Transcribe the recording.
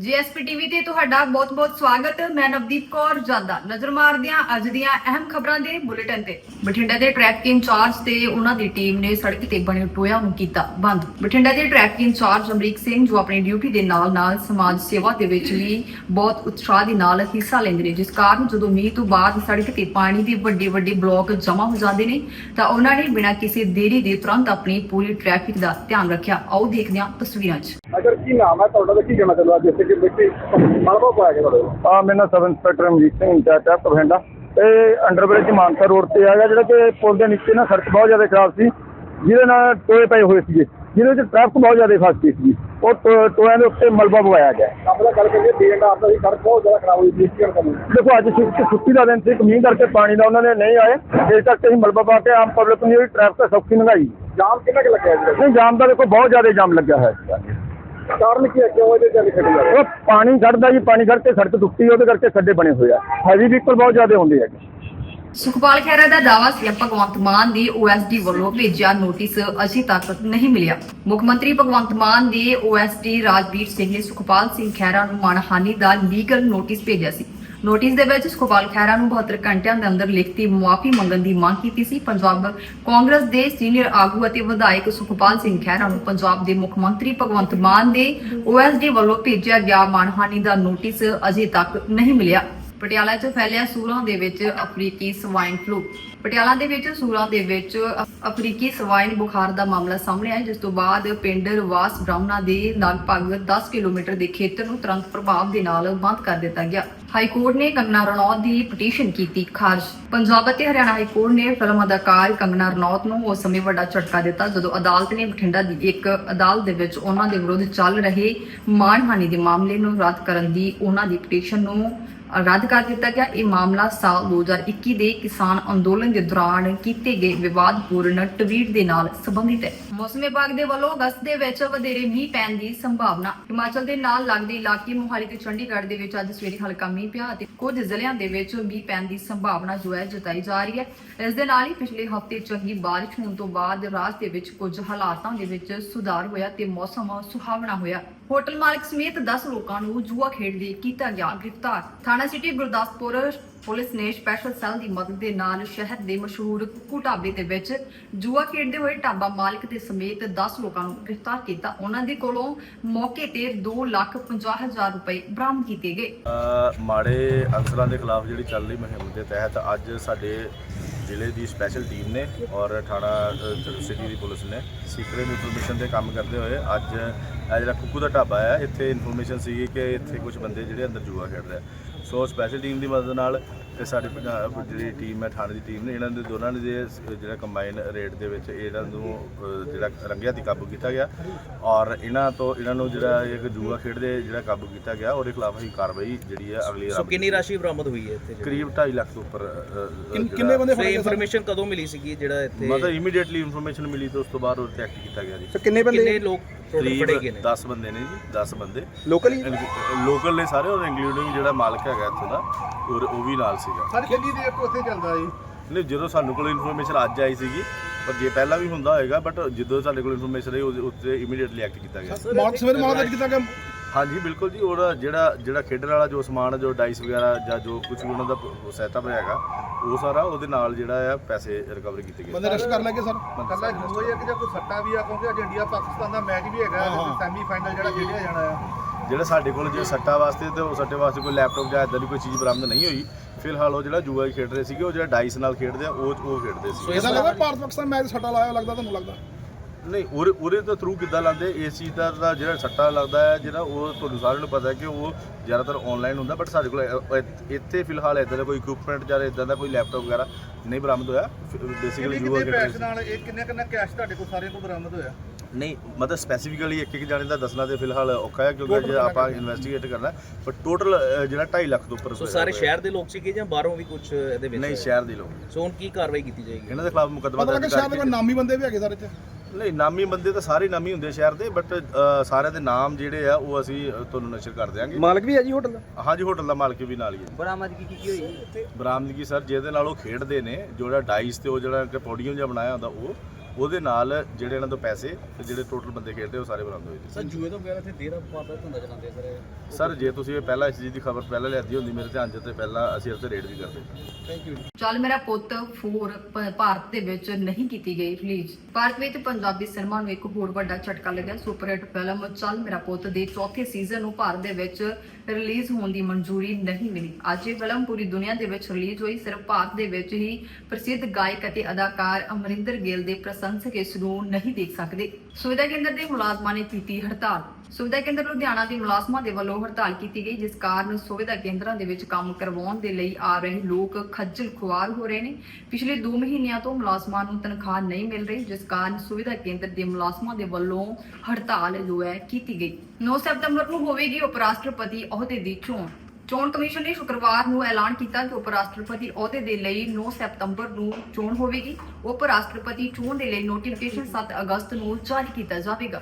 GSP TV ਤੇ ਤੁਹਾਡਾ ਬਹੁਤ-ਬਹੁਤ ਸਵਾਗਤ। ਮੈਂ ਨਵਦੀਪ ਕੌਰ ਜਾਂਦਾ ਨਜ਼ਰ ਮਾਰਦੇ ਹਾਂ ਅੱਜ ਦੀਆਂ ਅਹਿਮ ਖਬਰਾਂ ਦੇ ਬੁਲੇਟਿਨ ਤੇ। ਬਠਿੰਡਾ ਦੇ ਟ੍ਰੈਫਿਕ ਇੰਚਾਰਜ ਤੇ ਉਹਨਾਂ ਦੀ ਟੀਮ ਨੇ ਸੜਕ ਤੇ ਬਣੇ ਟੋਇਆ ਨੂੰ ਕੀਤਾ ਬੰਦ। ਬਠਿੰਡਾ ਦੇ ਟ੍ਰੈਫਿਕ ਇੰਚਾਰਜ ਅਮਰੀਕ ਸਿੰਘ, ਜੋ ਆਪਣੀ ਡਿਊਟੀ ਦੇ ਨਾਲ-ਨਾਲ ਸਮਾਜ ਸੇਵਾ ਦੇ ਵਿੱਚ ਵੀ ਬਹੁਤ ਉਤਸ਼ਾਹ ਦੇ ਨਾਲ ਹਿੱਸਾ ਲੈਂਦੇ ਨੇ, ਜਿਸ ਕਾਰਨ ਜਦੋਂ ਮੀਂਹ ਤੋਂ ਬਾਅਦ ਸੜਕ ਤੇ ਪਾਣੀ ਦੇ ਵੱਡੇ-ਵੱਡੇ ਬਲੌਕ ਜਮ੍ਹਾਂ ਹੋ ਜਾਂਦੇ ਨੇ, ਤਾਂ ਉਹਨਾਂ ਨੇ ਬਿਨਾਂ ਕਿਸੇ ਦੇਰੀ ਦੇ ਤੁਰੰਤ ਆਪਣੀ ਪੂਰੀ ਟ੍ਰੈਫਿਕ ਦਾ ਧਿਆਨ ਰੱਖਿਆ। ਆਓ ਦੇਖਦੇ ਹਾਂ ਤਸਵੀਰਾਂ 'ਚ। ਅਗਰ ਕੀ ਨਾਮ ਹੈ ਤੁਹਾਡਾ ਤੇ ਕੀ ਕਹਿਣਾ ਚਾਹੁੰਦਾ ਜਿਵੇਂ ਕਿ ਵਿੱਚ ਮਲਬਾ ਪਾਇਆ ਗਿਆ ਤੁਹਾਡੇ ਕੋਲ? ਆ ਮੇਰਾ sub inspector Amrik Singh incharge ਹੈ ਪਵਿੰਡਾ। ਇਹ ਅੰਡਰਬ੍ਰਿਜ ਮਾਨਸਾ ਰੋਡ ਤੇ ਹੈਗਾ ਜਿਹੜਾ ਕਿ ਪੁਲ ਦੇ ਨੀਚੇ ਨਾ ਸੜਕ ਬਹੁਤ ਜ਼ਿਆਦਾ ਖਰਾਬ ਸੀ ਜਿਹਦੇ ਨਾਲ ਟੋਏ ਪਏ ਹੋਏ ਸੀਗੇ। ਜਿਹਦੇ ਵਿੱਚ ਟ੍ਰੈਫਿਕ ਬਹੁਤ ਜ਼ਿਆਦਾ ਫਸ ਗਈ ਸੀ ਉਹ ਟੋ- ਟੋਇਆਂ ਦੇ ਉੱਤੇ ਮਲਬਾ ਪਵਾਇਆ ਗਿਆ। ਆਪਣਾ ਗੱਲ ਕਰੀਏ ਬੀਐਂਡ ਆਪ ਦਾ ਵੀ ਸੜਕ ਬਹੁਤ ਜ਼ਿਆਦਾ ਖਰਾਬ ਹੋਈ ਸੀ ਇਸ ਕਰਕੇ ਤੁਹਾਨੂੰ ਦੇਖੋ ਅੱਜ ਛੁੱਟੀ ਛੁੱਟੀ ਦਾ ਦਿਨ ਸੀ ਕਮੀਨ ਕਰਕੇ ਪਾਣੀ ਦਾ ਉਹਨਾਂ ਨੇ ਨਹੀਂ ਆਏ। ਇਸ ਕਰਕੇ ਅਸੀਂ ਮਲਬਾ ਪਾ ਕੇ ਆਮ ਪਬਲਿਕ ਨੂੰ ਵੀ ਟ੍ਰੈਫਿਕ ਸੌਖੀ ਲੰਘਾਈ ਜਾਮ ਕਿੰਨਾ ਕੁ ਲੱਗਿਆ ਜੀ? ਨਹੀਂ ਜਾਮ ਦਾ ਦੇਖੋ ਬਹੁਤ ਜ਼ਿਆਦਾ ਜਾਮ ਲੱਗਿਆ ਹੋਇਆ ਸੀ ਕਾਰਨ ਕੀ ਹੈ? ਕਿਉਂ ਇਹਦੇ ਚੱਲ ਖੜੀ ਜਾ ਉਹ ਪਾਣੀ ਖੜਦਾ ਜੀ ਪਾਣੀ ਖੜ ਕੇ ਸੜਕ ਟੁੱਟੀ ਉਹਦੇ ਕਰਕੇ ਖੱਡੇ ਬਣੇ ਹੋਏ ਆ। ਹੈਵੀ ਵਹੀਕਲ ਬਹੁਤ ਜ਼ਿਆਦਾ ਹੁੰਦੇ ਹੈਗੇ ਸੁਖਪਾਲ ਖਹਿਰਾ ਦਾ ਦਾਵਾ ਸੀ ਭਗਵੰਤ ਮਾਨ ਦੀ ਓਐਸਡੀ ਵੱਲੋਂ ਭੇਜਿਆ ਨੋਟਿਸ ਅਜੇ ਤੱਕ ਨਹੀਂ ਮਿਲਿਆ। ਮੁੱਖ ਮੰਤਰੀ ਭਗਵੰਤ ਮਾਨ ਦੇ ਓਐਸਡੀ ਰਾਜਵੀਰ ਸਿੰਘ ਨੇ ਸੁਖਪਾਲ ਸਿੰਘ ਖਹਿਰਾ ਨੂੰ ਮਾਨਹਾਨੀ ਦਾ ਲੀਗਲ ਨੋਟਿਸ ਭੇਜਿਆ ਸੀ। ਨੋਟਿਸ ਦੇ ਵਿੱਚ ਸੁਖਪਾਲ ਖਹਿਰਾ ਨੂੰ 72 ਘੰਟਿਆਂ ਦੇ ਅੰਦਰ ਲਿਖਤੀ ਮੁਆਫੀ ਮੰਗਣ ਦੀ ਮੰਗ ਕੀਤੀ ਸੀ। ਪੰਜਾਬ ਕਾਂਗਰਸ ਦੇ ਸੀਨੀਅਰ ਆਗੂ ਅਤੇ ਵਿਧਾਇਕ ਸੁਖਪਾਲ ਸਿੰਘ ਖਹਿਰਾ ਨੂੰ ਪੰਜਾਬ ਦੇ ਮੁੱਖ ਮੰਤਰੀ ਭਗਵੰਤ ਮਾਨ ਦੇ ਓਐਸਡੀ ਵੱਲੋਂ ਭੇਜਿਆ ਗਿਆ ਮਾਨਹਾਨੀ ਦਾ ਨੋਟਿਸ ਅਜੇ ਤੱਕ ਨਹੀਂ ਮਿਲਿਆ। ਪਟਿਆਲਾ 'ਚ ਫੈਲਿਆ ਸੂਰਾਂ ਦੇ ਵਿੱਚ ਅਫਰੀਕੀ ਸਵਾਈਨ ਫਲੂ। ਪਟਿਆਲਾ ਦੇ ਵਿੱਚ ਸੂਰਾਂ ਦੇ ਵਿੱਚ ਅਫਰੀਕੀ ਸਵਾਈਨ ਬੁਖਾਰ ਦਾ ਮਾਮਲਾ ਸਾਹਮਣੇ ਆਇਆ, ਜਿਸ ਤੋਂ ਬਾਅਦ ਪਿੰਡ ਰਵਾਸ ਬ੍ਰਾਹਮਣਾ ਦੇ ਲਗਭਗ 10 ਕਿਲੋਮੀਟਰ ਦੇ ਖੇਤਰ ਨੂੰ ਤੁਰੰਤ ਪ੍ਰਭਾਵ ਦੇ ਨਾਲ ਬੰਦ ਕਰ ਦਿੱਤਾ ਗਿਆ। ਹਾਈ ਕੋਰਟ ਨੇ ਕੰਗਨਾ ਰਣੌਤ ਦੀ ਪਟੀਸ਼ਨ ਕੀਤੀ ਖਾਰਜ। ਪੰਜਾਬ ਅਤੇ ਹਰਿਆਣਾ ਹਾਈ ਕੋਰਟ ਨੇ ਫਿਲਮ ਅਦਾਕਾਰ ਕੰਗਨਾ ਰਣੌਤ ਨੂੰ ਉਸ ਸਮੇਂ ਵੱਡਾ ਝਟਕਾ ਦਿੱਤਾ, ਜਦੋਂ ਅਦਾਲਤ ਨੇ ਬਠਿੰਡਾ ਦੀ ਇੱਕ ਅਦਾਲਤ ਦੇ ਵਿੱਚ ਉਹਨਾਂ ਦੇ ਵਿਰੁੱਧ ਚੱਲ ਰਹੇ ਮਾਣਹਾਨੀ ਦੇ ਮਾਮਲੇ ਨੂੰ ਰੱਦ ਕਰਨ ਦੀ ਉਹਨਾਂ ਦੀ ਪਟੀਸ਼ਨ ਨੂੰ ਰੱਦ ਕਰ ਦਿੱਤਾ ਗਿਆ। ਇਹ ਮਾਮਲਾ ਸਾਲ 2021 ਦੇ ਕਿਸਾਨ ਅੰਦੋਲਨ ਦੇ ਦੌਰਾਨ ਕੀਤੇ ਗਏ ਵਿਵਾਦਪੂਰਨ ਟਵੀਟ ਦੇ ਨਾਲ ਸੰਬੰਧਿਤ ਹੈ। ਮੌਸਮ ਵਿਭਾਗ ਦੇ ਵੱਲੋਂ ਅਗਸਤ ਦੇ ਵਿੱਚ ਵਧੇਰੇ ਮੀਂਹ ਪੈਣ ਦੀ ਸੰਭਾਵਨਾ। ਹਿਮਾਚਲ ਦੇ ਨਾਲ ਲੱਗਦੇ ਇਲਾਕੇ ਮੁਹਾਲੀ ਤੇ ਚੰਡੀਗੜ੍ਹ ਦੇ ਵਿੱਚ ਅੱਜ ਸਵੇਰੇ ਹਲਕਾ ਮੀਂਹ ਪਿਆ ਅਤੇ ਕੁਝ ਜ਼ਿਲ੍ਹਿਆਂ ਦੇ ਵਿੱਚ ਮੀਂਹ ਪੈਣ ਦੀ ਸੰਭਾਵਨਾ ਜੋ ਹੈ ਜਤਾਈ ਜਾ ਰਹੀ ਹੈ। ਇਸ ਦੇ ਨਾਲ ਹੀ ਪਿਛਲੇ ਹਫ਼ਤੇ ਚੰਗੀ ਬਾਰਿਸ਼ ਹੋਣ ਤੋਂ ਬਾਅਦ ਰਾਜ ਦੇ ਵਿੱਚ ਕੁਝ ਹਾਲਾਤਾਂ ਦੇ ਵਿੱਚ ਸੁਧਾਰ ਹੋਇਆ ਤੇ ਮੌਸਮ ਸੁਹਾਵਣਾ ਹੋਇਆ। ਹੋਟਲ ਮਾਲਕ ਸਮੇਤ 10 ਲੋਕਾਂ ਨੂੰ ਜੂਆ ਖੇਡ ਲਈ ਕੀਤਾ ਗਿਆ ਗ੍ਰਿਫਤਾਰ। ਥਾਣਾ ਸਿਟੀ ਗੁਰਦਾਸਪੁਰ ਪੁਲਿਸ ਨੇ ਸਪੈਸ਼ਲ ਸੈੱਲ ਦੀ ਮਦਦ ਦੇ ਨਾਲ ਸ਼ਹਿਰ ਦੇ ਮਸ਼ਹੂਰ ਕੁੱਕੂ ਢਾਬੇ ਦੇ ਵਿੱਚ ਜੂਆ ਖੇਡਦੇ ਹੋਏ ਢਾਬਾ ਮਾਲਕ ਦੇ ਸਮੇਤ 10 ਲੋਕਾਂ ਨੂੰ ਗ੍ਰਿਫਤਾਰ ਕੀਤਾ ਉਹਨਾਂ ਦੇ ਕੋਲੋਂ ਮੌਕੇ ਤੇ 2,50,000 ਰੁਪਏ ਬਰਾਮਦ ਕੀਤੇ ਗਏ ਮਾੜੇ ਅਨਸਰਾਂ ਦੇ ਖਿਲਾਫ ਜਿਹੜੀ ਚੱਲ ਰਹੀ ਮੁਹਿੰਮ ਦੇ ਤਹਿਤ ਅੱਜ ਸਾਡੇ ਜ਼ਿਲ੍ਹੇ ਦੀ ਸਪੈਸ਼ਲ ਟੀਮ ਨੇ ਔਰ ਥਾਣਾ ਸਿਟੀ ਦੀ ਪੁਲਿਸ ਨੇ ਸੀਕ੍ਰੇਟ ਇਨਫੋਰਮੇਸ਼ਨ ਤੇ ਕੰਮ ਕਰਦੇ ਹੋਏ ਅੱਜ ਜਿਹੜਾ ਕੁੱਕੂ ਦਾ ਢਾਬਾ ਹੈ ਇੱਥੇ ਇਨਫੋਰਮੇਸ਼ਨ ਸੀਗੀ ਕਿ ਇੱਥੇ ਕੁਝ ਬੰਦੇ ਜਿਹੜੇ ਅੰਦਰ ਜੂਆ ਖੇਡ ਰਹੇ ਆ। ਸੋ ਸਪੈਸ਼ਲ ਟੀਮ ਦੀ ਮਦਦ ਨਾਲ ਤੇ ਸਾਡੀ ਪੰਜਾਬ ਜਿਹੜੀ ਟੀਮ ਹੈ ਥਾਣੇ ਦੀ ਟੀਮ ਨੇ ਇਹਨਾਂ ਦੇ ਦੋਨਾਂ ਨੇ ਦੇ ਜਿਹੜਾ ਕੰਬਾਈਨ ਰੇਟ ਦੇ ਵਿੱਚ ਇਹਨਾਂ ਨੂੰ ਜਿਹੜਾ ਰੰਗਿਆ ਤੇ ਕਾਬੂ ਕੀਤਾ ਗਿਆ ਔਰ ਇਹਨਾਂ ਤੋਂ ਇਹਨਾਂ ਨੂੰ ਜਿਹੜਾ ਇੱਕ ਜੂਆ ਖੇਡਦੇ ਜਿਹੜਾ ਕਾਬੂ ਕੀਤਾ ਗਿਆ ਉਹਦੇ ਖਿਲਾਫ ਅਸੀਂ ਕਾਰਵਾਈ ਜਿਹੜੀ ਹੈ ਅਗਲੀ ਸੋ ਕਿੰਨੀ ਰਾਸ਼ੀ ਬਰਾਮਦ ਹੋਈ ਹੈ ਇੱਥੇ? ਕਰੀਬ 2.5 ਲੱਖ ਤੋਂ ਉੱਪਰ ਕਿੰਨੇ ਬੰਦੇ ਸੋ ਇਨਫੋਰਮੇਸ਼ਨ ਕਦੋਂ ਮਿਲੀ ਸੀਗੀ ਜਿਹੜਾ ਇੱਥੇ? ਮਤਲਬ ਇਮੀਡੀਏਟਲੀ ਇਨਫੋਰਮੇਸ਼ਨ ਮਿਲੀ ਤੇ ਉਸ ਤੋਂ ਬਾਅਦ ਉਹ ਐਕਟ ਕੀਤਾ ਗਿਆ ਜੀ। ਕਿੰਨੇ ਕਿੰਨੇ ਲੋਕ ਟੋਟਲ ਫੜੇ ਗਏ ਨੇ? 10 ਬੰਦੇ ਨੇ ਜੀ 10 ਬੰਦੇ। ਲੋਕਲ ਹੀ? ਲੋਕਲ ਨੇ ਸਾਰੇ ਔਰ ਇੰਕਲੂਡਿੰਗ ਜਿਹੜਾ ਮਾਲਕ ਹੈਗਾ ਇੱਥੋਂ ਦਾ ਔਰ ਉਹ ਵੀ ਨਾਲ ਸੀਗਾ। ਸਰ ਕਿੰਨੀ ਦੇਰ ਤੋਂ ਉੱਥੇ ਚੱਲਦਾ ਜੀ। ਨਹੀਂ ਜਦੋਂ ਸਾਨੂੰ ਕੋਲ ਇਨਫੋਰਮੇਸ਼ਨ ਅੱਜ ਆਈ ਸੀਗੀ ਪਰ ਜੇ ਪਹਿਲਾਂ ਵੀ ਹੁੰਦਾ ਹੋਏਗਾ ਬਟ ਜਦੋਂ ਸਾਡੇ ਕੋਲ ਇਨਫੋਰਮੇਸ਼ਨ ਆਈ ਉਹਦੇ ਉੱਤੇ ਇਮੀਡੀਏਟਲੀ ਐਕਟ ਕੀਤਾ ਗਿਆ। ਮਾਰਕ ਸਵੇਰ ਮਾਰਕ ਕੀਤਾ ਕਿ ਹਾਂਜੀ ਬਿਲਕੁਲ ਜੀ ਉਹਦਾ ਜਿਹੜਾ ਜਿਹੜਾ ਖੇਡਣ ਵਾਲਾ ਜੋ ਸਮਾਨ ਜੋ ਡਾਈਸ ਵਗੈਰਾ ਜਾਂ ਜੋ ਕੁਝ ਵੀ ਉਹਨਾਂ ਦਾ ਸੈਟਅਪ ਹੈਗਾ ਉਹ ਸਾਰਾ ਉਹਦੇ ਨਾਲ ਜਿਹੜਾ ਆ ਪੈਸੇ ਰਿਕਵਰ ਕੀਤੇ ਗਏ। ਬੰਦੇ ਰਸ਼ ਕਰ ਲੈਗੇ ਸਰ? ਕੱਲਾ ਜੂਆ ਜਾਂ ਕੋਈ ਸੱਟਾ ਵੀ ਆ ਕਿਉਂਕਿ ਅੱਜ ਇੰਡੀਆ ਪਾਕਿਸਤਾਨ ਦਾ ਮੈਚ ਵੀ ਹੈਗਾ ਸੈਮੀ ਫਾਈਨਲ ਜਿਹੜਾ ਖੇਡਿਆ ਜਾਣਾ ਆ। ਜਿਹੜਾ ਸਾਡੇ ਕੋਲ ਜੇ ਸੱਟਾ ਵਾਸਤੇ ਤੇ ਉਹ ਸੱਟੇ ਵਾਸਤੇ ਕੋਈ ਲੈਪਟਾਪ ਜਾਂ ਇਦਾਂ ਦੀ ਕੋਈ ਚੀਜ਼ ਬਰਾਮਦ ਨਹੀਂ ਹੋਈ। ਫਿਲਹਾਲ ਉਹ ਜਿਹੜਾ ਜੂਆ ਖੇਡ ਰਹੇ ਸੀਗੇ ਉਹ ਜਿਹੜਾ ਡਾਈਸ ਨਾਲ ਖੇਡਦੇ ਆ ਉਹ ਉਹ ਖੇਡਦੇ ਸੀ ਇਹਦਾ ਲੱਗਦਾ ਭਾਰਤ ਪਾਕਿਸਤਾਨ ਮੈਚ ਸੱਟਾ ਲਾਇਆ ਲੱਗਦਾ ਤੁਹਾਨੂੰ ਲੱਗਦਾ? ਨਹੀਂ ਉਹਦੇ ਉਹਦੇ ਤੋਂ ਥਰੂ ਕਿੱਦਾਂ ਲਾਉਂਦੇ? ਇਸ ਚੀਜ਼ ਦਾ ਤਾਂ ਜਿਹੜਾ ਸੱਟਾ ਲੱਗਦਾ ਹੈ ਜਿਹੜਾ ਉਹ ਤੁਹਾਨੂੰ ਸਾਰਿਆਂ ਨੂੰ ਪਤਾ ਹੈ ਕਿ ਉਹ ਜ਼ਿਆਦਾਤਰ ਆਨਲਾਈਨ ਹੁੰਦਾ ਬਟ ਸਾਡੇ ਕੋਲ ਇ- ਇ- ਇੱਥੇ ਫਿਲਹਾਲ ਇਦਾਂ ਦਾ ਕੋਈ ਇਕਵਿਪਮੈਂਟ ਜਾਂ ਇਦਾਂ ਦਾ ਕੋਈ ਲੈਪਟਾਪ ਵਗੈਰਾ ਨਹੀਂ ਬਰਾਮਦ ਹੋਇਆ। ਬੇਸਿਕਲੀ ਕਿੰਨੇ ਜੂਆ ਖੇਡ ਰਹੇ ਪੈਸੇ ਸੀ ਨਾਲ ਇਹ ਕਿੰਨੇ ਕਿੰਨਾ ਕੈਸ਼ ਤੁਹਾਡੇ ਕੋਲ ਸਾਰਿਆਂ ਕੋਲ ਬਰਾਮਦ ਹੋਇਆ? ਨਹੀਂ ਮਤਲਬ ਸਪੈਸੀਫਿਕਲੀ ਇੱਕ ਇੱਕ ਜਾਣੇ ਦਾ ਦੱਸਣਾ ਤੇ ਫਿਲਹਾਲ ਔਖਾ ਹੈ ਕਿਉਂਕਿ ਜੇ ਆਪਾਂ ਇਨਵੈਸਟੀਗੇਟ ਕਰਨਾ ਪਰ ਟੋਟਲ ਜਿਹੜਾ 2.5 ਲੱਖ ਤੋਂ ਉੱਪਰ ਸੋ ਸਾਰੇ ਸ਼ਹਿਰ ਦੇ ਲੋਕ ਸੀਗੇ ਜਾਂ ਬਾਹਰੋਂ ਵੀ ਕੁਝ ਇਹਦੇ ਵਿੱਚ ਨਹੀਂ ਸ਼ਹਿਰ ਦੇ ਲੋਕ। ਸੋ ਹੁਣ ਕੀ ਕਾਰਵਾਈ ਕੀਤੀ ਜਾਏਗੀ? ਇਹਨਾਂ ਦੇ ਖਿਲਾਫ ਮੁਕੱਦਮਾ ਦਰਜ ਸ਼ਾਇਦ ਕਰਕੇ ਕੋਈ ਨਾਮੀ ਬੰਦੇ ਵੀ ਹੈਗੇ ਸਰ ਇੱਥੇ। ਨਹੀਂ ਨਾਮੀ ਬੰਦੇ ਤਾਂ ਸਾਰੇ ਨਾਮੀ ਹੁੰਦੇ ਸ਼ਹਿਰ ਦੇ ਬਟ ਸਾਰਿਆਂ ਦੇ ਨਾਮ ਜਿਹੜੇ ਆ ਉਹ ਅਸੀਂ ਤੁਹਾਨੂੰ ਨਸ਼ਰ ਕਰ ਦਿਆਂਗੇ। ਮਾਲਕ ਵੀ ਹੈ ਜੀ ਹੋਟਲ ਦਾ? ਹਾਂਜੀ ਹੋਟਲ ਦਾ ਮਾਲਕ ਵੀ ਨਾਲ ਹੀ ਹੈ। ਬਰਾਮਦਗੀ ਕੀ ਕੀ ਹੋਈ? ਬਰਾਮਦਗੀ ਸਰ ਜਿਹਦੇ ਨਾਲ ਉਹ ਖੇਡਦੇ ਨੇ ਜਿਹੜਾ ਡਾਈਸ ਤੇ ਉਹ ਜਿਹੜਾ ਪੋਡੀਅਮ ਜਿਹਾ ਬਣਾਇਆ ਹੁੰਦਾ ਉਹ ਉਹਦੇ ਨਾਲ ਜਿਹੜੇ ਇਹਨਾਂ ਤੋਂ ਪੈਸੇ ਤੇ ਜਿਹੜੇ ਟੋਟਲ ਬੰਦੇ ਖੇਡਦੇ ਉਹ ਸਾਰੇ ਬਰਾਮਦ ਹੋਏ ਜੀ ਸਰ ਜੂਏ ਤੋਂ ਵਗੈਰਾ ਇੱਥੇ ਦੇਰ ਬਾਅਦ ਧੰਦਾ ਚਲਾਉਂਦੇ ਸਰ ਸਰ ਜੇ ਤੁਸੀਂ ਇਹ ਪਹਿਲਾਂ ਇਸ ਚੀਜ਼ ਦੀ ਖਬਰ ਪਹਿਲਾਂ ਲਿਆਦੀ ਹੁੰਦੀ ਮੇਰੇ ਧਿਆਨ 'ਚ ਤੇ ਪਹਿਲਾਂ ਅਸੀਂ ਇਸ ਤੇ ਰੇਡ ਵੀ ਕਰਦੇ। ਥੈਂਕ ਯੂ ਚੱਲ ਮੇਰਾ ਪੁੱਤ 4 ਭ- ਭਾਰਤ ਦੇ ਵਿੱਚ ਨਹੀਂ ਕੀਤੀ ਗਈ ਰਿਲੀਜ਼ ਭਾਰਤ ਵਿੱਚ ਪੰਜਾਬੀ ਸਿਨੇਮਾ ਨੂੰ ਇੱਕ ਹੋਰ ਵੱਡਾ ਝਟਕਾ ਲੱਗਿਆ ਸੁਪਰਹਿੱਟ ਫਿਲਮ ਚੱਲ ਮੇਰਾ ਪੁੱਤ ਦੇ ਚੌਥੇ ਸੀਜ਼ਨ ਨੂੰ ਭਾਰਤ ਦੇ ਵਿੱਚ ਰਿਲੀਜ਼ ਹੋਣ ਦੀ ਮਨਜ਼ੂਰੀ ਨਹੀਂ ਮਿਲੀ। ਅੱਜ ਇਹ ਫਿਲਮ ਪੂਰੀ ਦੁਨੀਆ ਦੇ ਵਿੱਚ ਰਿਲੀਜ਼ ਹੋਈ। ਸਿਰਫ ਭਾਰਤ ਦੇ ਵਿੱਚ ਹੀ ਪ੍ਰਸਿੱਧ ਗਾਇਕ ਅਤੇ ਅਦਾਕਾਰ ਅਮਰਿੰਦਰ ਗਿੱਲ ਦੇ ਪ੍ਰਸ਼ੰਸਕ ਇਸ ਨੂੰ ਨਹੀਂ ਦੇਖ ਸਕਦੇ। ਸੁਵਿਧਾ ਕੇਂਦਰ ਦੇ ਮੁਲਾਜ਼ਮਾਂ ਨੇ ਕੀਤੀ ਹੜਤਾਲ। ਸੁਵਿਧਾ ਕੇਂਦਰ ਲੁਧਿਆਣਾ ਦੇ ਮੁਲਾਜ਼ਮਾਂ ਦੇ ਵੱਲੋਂ ਹੜਤਾਲ ਕੀਤੀ ਗਈ, ਜਿਸ ਕਾਰਨ ਸੁਵਿਧਾ ਕੇਂਦਰਾਂ ਦੇ ਵਿੱਚ ਕੰਮ ਕਰਵਾਉਣ ਦੇ ਲਈ ਆ ਰਹੇ ਲੋਕ ਖੱਜਲ ਖੁਆਰ ਹੋ ਰਹੇ ਨੇ। ਪਿਛਲੇ 2 ਮਹੀਨਿਆਂ ਤੋਂ ਮੁਲਾਜ਼ਮਾਂ ਨੂੰ ਤਨਖਾਹ ਨਹੀਂ ਮਿਲ ਰਹੀ, ਜਿਸ ਕਾਰਨ ਸੁਵਿਧਾ ਕੇਂਦਰ ਦੇ ਮੁਲਾਜ਼ਮਾਂ ਦੇ ਵੱਲੋਂ ਹੜਤਾਲ ਜੋ ਹੈ ਕੀਤੀ ਗਈ। 9 ਸਤੰਬਰ ਨੂੰ ਹੋਵੇਗੀ ਉਪ ਰਾਸ਼ਟਰਪਤੀ ਅਹੁਦੇ ਦੀ ਚੋਣ। ਚੋਣ ਕਮਿਸ਼ਨ ਨੇ ਸ਼ੁੱਕਰਵਾਰ ਨੂੰ ਐਲਾਨ ਕੀਤਾ ਕਿ ਉਪ ਰਾਸ਼ਟਰਪਤੀ ਅਹੁਦੇ ਦੇ ਲਈ 9 ਸਤੰਬਰ ਨੂੰ ਚੋਣ ਹੋਵੇਗੀ। ਉਪ ਰਾਸ਼ਟਰਪਤੀ ਚੋਣ ਦੇ ਲਈ ਨੋਟੀਫਿਕੇਸ਼ਨ 7 ਅਗਸਤ ਨੂੰ ਜਾਰੀ ਕੀਤਾ ਜਾਵੇਗਾ।